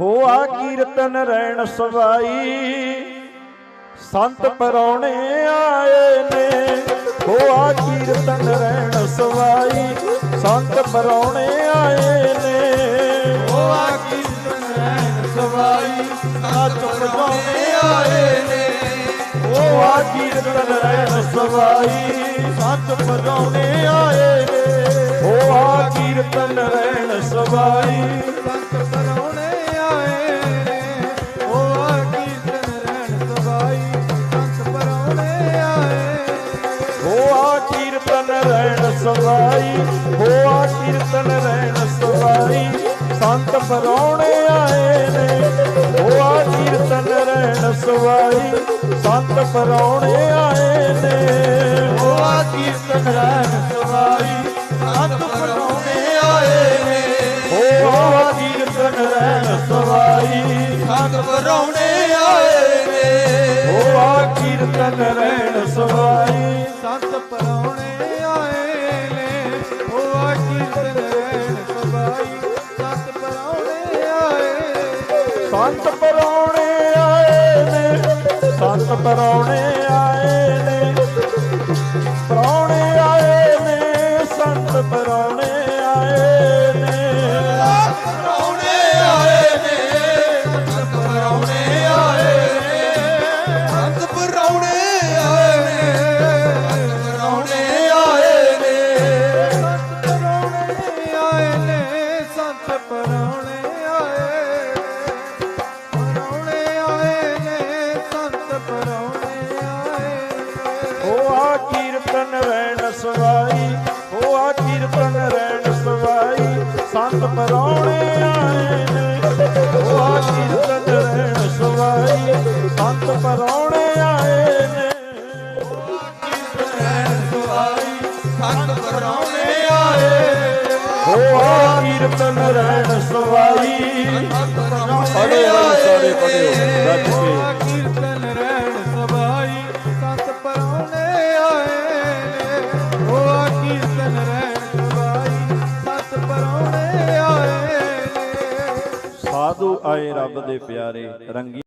ਹੋਆ ਕੀਰਤਨ ਰਹਿਣ ਸਵਾਈ। ਸੰਤ ਪਰੌਣੇ ਆਏ ਨੇ, ਹੋਆ ਕੀਰਤਨ ਰਹਿਣ ਸਵਾਈ। ਸੰਤ ਪਰੌਣੇ ਆਏ ਨੇ, ਹੋਆ ਕੀਰਤਨ ਰਹਿਣ ਸਵਾਈ। ਸੱਚ ਪਰੌਣੇ ਆਏ ਨੇ, ਹੋਆ ਕੀਰਤਨ ਰਹਿਣ ਸਵਾਈ। ਸੱਚ ਪਰੌਣੇ ਆਏ ਨੇ, ਹੋਆ ਕੀਰਤਨ ਰਹਿਣ ਸਵਾਈ। ਸੰਤ ਕੀਰਤਨ ਰਹਿਣ ਸਵਾਈ ਹੋਆ ਕੀਰਤਨ ਰਹਿਣ ਸਵਾਈ। ਸੰਤ ਪਰੌਣੇ ਆਏ ਨੇ ਹੋਆ ਕੀਰਤਨ ਰਹਿਣ ਸਵਾਈ। ਸੰਤ ਪਰੌਣੇ ਆਏ ਨੇ ਹੋਆ ਕੀਰਤਨ ਰਹਿਣ ਸਵਾਈ। ਸੰਤ ਪਰਾਉਣੇ ਆਏ ਨੇ ਹੋਆ ਕੀਰਤਨ ਰਹਿਣ ਸਵਾਈ। ਸੰਤ ਪਰਾਉਣੇ ਆਏ ਨੇ ਹੋਆ ਕੀਰਤਨ ਰਹਿਣ ਸਵਾਈ। ਸੰਤ ਪਰੌਣੇ ਆਏ ਨੇ ਸੰਤ ਪਰੌਣੇ ਆਏ ਨੇ। ਪਰੌਣੇ ਆਏ ਨੇ ਸੰਤ ਪਰੌਣੇ ਆਏ ਨੇ। ਪਰਾਉਣੇ ਆਏ ਨੇ ਸੰਤ ਪਰਾਉਣੇ ਆਏ ਨੇ। ਸੰਤ ਪਰਾਉਣੇ ਆਏ ਨੇ ਸੰਤ ਪਰਾਉਣੇ ਆਏ ਨੇ। ਸੰਤ ਪਰਾਉਣੇ ਆਏ ਨੇ ਸੰਤ ਪਰਾਉਣੇ ਕੀਰਤਨ ਰਹਿਣ ਸਵਾਈ ਹੋਆ ਕੀਰਤਨ ਰਹਿਣ ਸਵਾਈ ਸੰਤ ਪਰੌਣੇ ਆਏ ਨੇ। ਹੋਆ ਕੀਰਤਨ ਰਹਿਣ ਸਵਾਈ ਸੰਤ ਪਰੌਣੇ ਆਏ ਨੇ। ਰਹਿਣ ਸਵਾਈ ਸੰਤ ਪਰਾਉਣੇ ਆਏ ਹੋਆ ਕੀਰਤਨ ਰਹਿਣ ਸਵਾਈ ਪੜ੍ਹੋ ਸਾਰੇ ਰੱਜ ਕੇ। ਸਾਧੂ ਆਏ ਰੱਬ ਦੇ ਪਿਆਰੇ ਰੰਗੀ